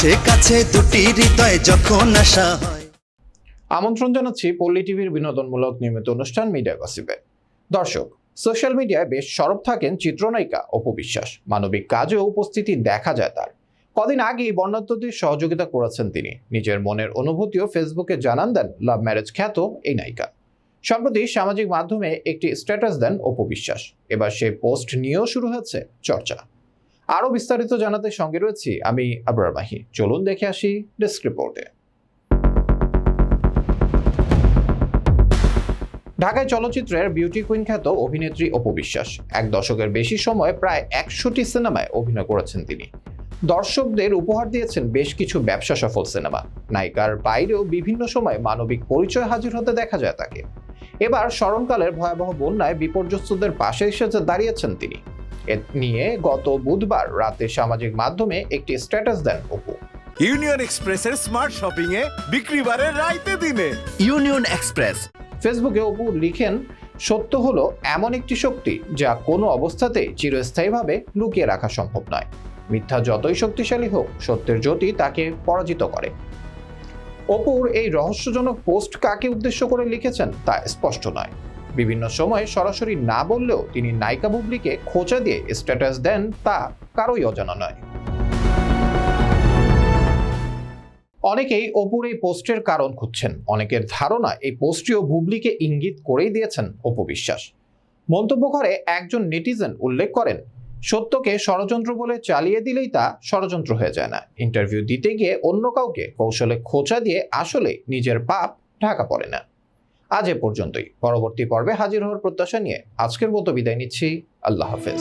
কাছে কাছে দুটি হৃদয় যখন আশা হয়। আমন্ত্রণ জানাচ্ছি পল্লী টিভির বিনোদনমূলক নিয়মিত অনুষ্ঠান মিডিয়া গসিপে। দর্শক, সোশ্যাল মিডিয়ায় বেশ সরব থাকেন চিত্রনায়িকা অপু বিশ্বাস। মানবিক কাজেও উপস্থিতি দেখা যায় তার। কদিন আগেই বর্ণাঢ্যদের সহযোগিতা করেছেন তিনি। নিজের মনের অনুভূতিও ফেসবুকে জানান দেন লাভ ম্যারেজ খ্যাত এই নায়িকা। সম্প্রতি সামাজিক মাধ্যমে একটি স্ট্যাটাস দেন অপু বিশ্বাস। এবার সেই পোস্ট নিয়েও শুরু হয়েছে চর্চা। আরও বিস্তারিত জানাতে সঙ্গে রয়েছি আমি আবরার মাহি। চলুন দেখে আসি ডেস্ক রিপোর্টে। ঢাকায় চলচ্চিত্রের বিউটি কুইন খ্যাত অভিনেত্রী অপু বিশ্বাস। এক দশকের বেশি সময় প্রায় একশোটি সিনেমায় অভিনয় করেছেন তিনি। দর্শকদের উপহার দিয়েছেন বেশ কিছু ব্যবসা সফল সিনেমা। নায়িকার বাইরেও বিভিন্ন সময় মানবিক পরিচয় হাজির হতে দেখা যায় তাকে। এবার স্মরণকালের ভয়াবহ বন্যায় বিপর্যস্তদের পাশে এসে দাঁড়িয়েছেন তিনি। এ নিয়ে গত বুধবার রাতে সামাজিক মাধ্যমে একটি স্ট্যাটাস দেন অপু। ইউনিয়ন এক্সপ্রেসের স্মার্ট শপিং এ বিক্রি বাড়ে রাইতে দিনে। Union Express. ফেসবুকে অপু লিখেন সত্য হলো এমন একটি শক্তি যা কোনো অবস্থাতেই চিরস্থায়ীভাবে লুকিয়ে রাখা সম্ভব নয়। মিথ্যা যতই শক্তিশালী হোক সত্যের জ্যোতি তাকে পরাজিত করে। অপুর এই রহস্যজনক পোস্ট কাকে উদ্দেশ্য করে লিখেছেন তা স্পষ্ট নয়। বিভিন্ন সময়ে সরাসরি না বললেও তিনি নায়িকা বুবলিকে খোঁচা দিয়ে স্ট্যাটাস দেন তা কারোই অজানা নয়। অনেকেই অপুর এই পোস্টের কারণ খুঁজছেন। অনেকের ধারণা এই পোস্টটিও বুবলিকে ইঙ্গিত করেই দিয়েছেন অপু বিশ্বাস। মন্তব্য করে একজন নেটিজেন উল্লেখ করেন, সত্যকে ষড়যন্ত্র বলে চালিয়ে দিলেই তা ষড়যন্ত্র হয়ে যায় না। ইন্টারভিউ দিতে গিয়ে অন্য কাউকে কৌশলে খোঁচা দিয়ে আসলে নিজের পাপ ঢাকা পড়ে না। আজ এ পর্যন্তই। পরবর্তী পর্বে হাজির হওয়ার প্রত্যাশা নিয়ে আজকের মতো বিদায় নিচ্ছি। আল্লাহ হাফেজ।